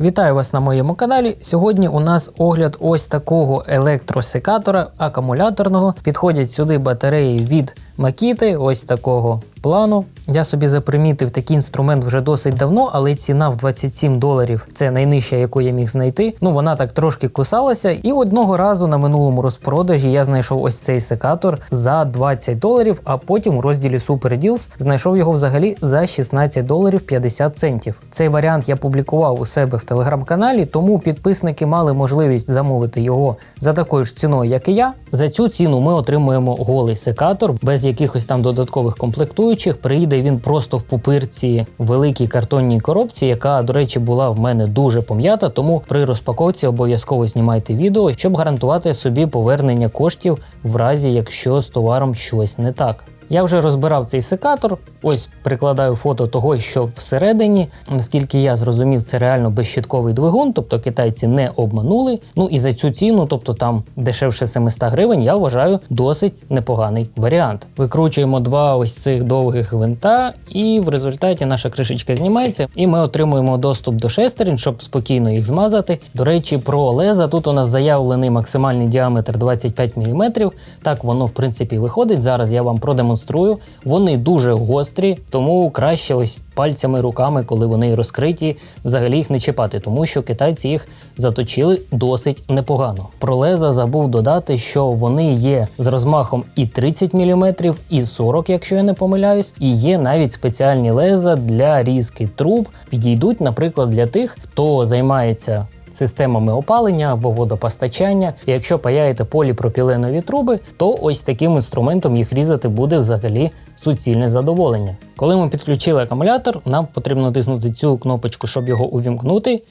Вітаю вас на моєму каналі. Сьогодні у нас огляд ось такого електросекатора акумуляторного. Підходять сюди батареї від Макіти, ось такого плану. Я собі запримітив такий інструмент вже досить давно, але ціна в 27 доларів це найнижча, яку я міг знайти. Ну вона так трошки кусалася. І одного разу на минулому розпродажі я знайшов ось цей секатор за 20 доларів, а потім у розділі Super Deals знайшов його взагалі за 16 доларів 50 центів. Цей варіант я публікував у себе в телеграм-каналі, тому підписники мали можливість замовити його за такою ж ціною, як і я. За цю ціну ми отримуємо голий секатор без якихось там додаткових комплектуючих. Приїде він просто в пупирці великій картонній коробці, яка, до речі, була в мене дуже пом'ята. Тому при розпаковці обов'язково знімайте відео, щоб гарантувати собі повернення коштів в разі, якщо з товаром щось не так. Я вже розбирав цей секатор. Ось прикладаю фото того, що всередині. Наскільки я зрозумів, це реально безщитковий двигун, тобто китайці не обманули. Ну і за цю ціну, тобто там дешевше 700 гривень, я вважаю досить непоганий варіант. Викручуємо два ось цих довгих гвинта, і в результаті наша кришечка знімається, і ми отримуємо доступ до шестерень, щоб спокійно їх змазати. До речі, про леза тут у нас заявлений максимальний діаметр 25 мм. Так воно в принципі виходить. Зараз я вам продемонструю. Вони дуже гострі, тому краще ось пальцями, руками, коли вони розкриті, взагалі їх не чіпати, тому що китайці їх заточили досить непогано. Про леза забув додати, що вони є з розмахом і 30 мм, і 40, якщо я не помиляюсь, і є навіть спеціальні леза для різки труб. Підійдуть, наприклад, для тих, хто займається системами опалення або водопостачання. Якщо паяєте поліпропіленові труби, то ось таким інструментом їх різати буде взагалі суцільне задоволення. Коли ми підключили акумулятор, нам потрібно тиснути цю кнопочку, щоб його увімкнути.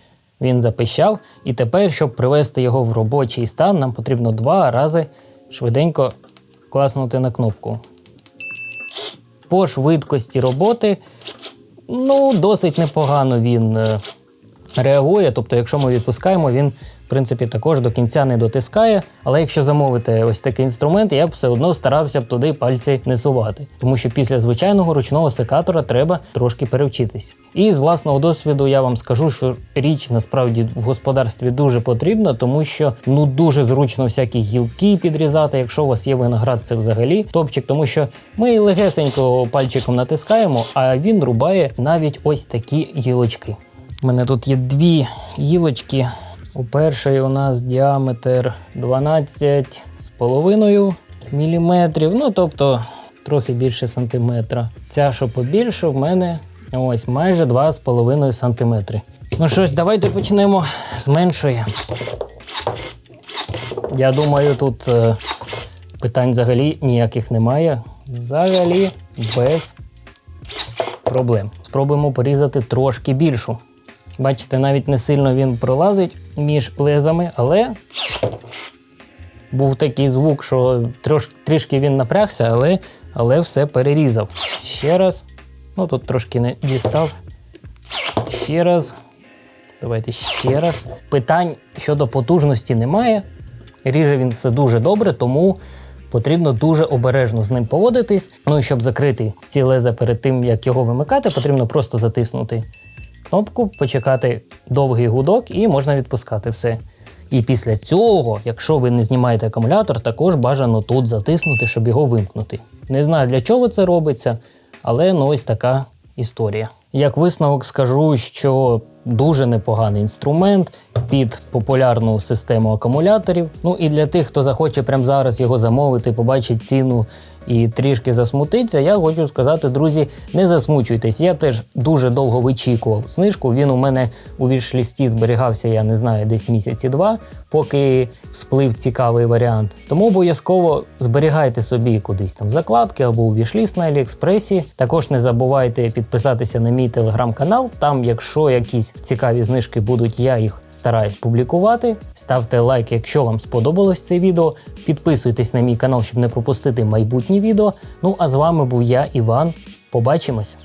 Він запищав, і тепер, щоб привести його в робочий стан, нам потрібно два рази швиденько класнути на кнопку. По швидкості роботи, ну, досить непогано він е, реагує. Тобто, якщо ми відпускаємо, він в принципі також до кінця не дотискає. Але якщо замовити ось такий інструмент, я б все одно старався б туди пальці не сувати, тому що після звичайного ручного секатора треба трошки перевчитись. І з власного досвіду я вам скажу, що річ насправді в господарстві дуже потрібна, тому що ну дуже зручно всякі гілки підрізати. Якщо у вас є виноград, це взагалі топчик, тому що ми легесенько пальчиком натискаємо, а він рубає навіть ось такі гілочки. У мене тут є дві гілочки. У першої у нас діаметр 12,5 мм, ну тобто трохи більше сантиметра. Ця, що побільше, в мене ось майже 2,5 см. Ну що ж, давайте почнемо з меншої. Я думаю, тут е, питань взагалі ніяких немає. Взагалі без проблем. Спробуємо порізати трошки більшу. Бачите, навіть не сильно він пролазить між лезами, але був такий звук, що трош, трішки він напрягся, але, але все перерізав. Ще раз. Ну тут трошки не дістав. Ще раз. Давайте ще раз. Питань щодо потужності немає. Ріже він все дуже добре, тому потрібно дуже обережно з ним поводитись. Ну і щоб закрити ці леза перед тим, як його вимикати, потрібно просто затиснути кнопку, почекати довгий гудок і можна відпускати все. І після цього, якщо ви не знімаєте акумулятор, також бажано тут затиснути, щоб його вимкнути. Не знаю для чого це робиться, але ну ось така історія. Як висновок скажу, що дуже непоганий інструмент під популярну систему акумуляторів. Ну і для тих, хто захоче прямо зараз його замовити, побачить ціну і трішки засмутиться, я хочу сказати, друзі, не засмучуйтесь. Я теж дуже довго вичікував знижку. Він у мене у вішлісті зберігався, я не знаю, десь місяці два, поки сплив цікавий варіант. Тому обов'язково зберігайте собі кудись там закладки або у вішліст на Аліекспресі. Також не забувайте підписатися на мій телеграм-канал. Там, якщо якісь цікаві знижки будуть, я їх стараюсь публікувати. Ставте лайк, якщо вам сподобалось це відео. Підписуйтесь на мій канал, щоб не пропустити майбутні відео. Ну а з вами був я, Іван. Побачимось!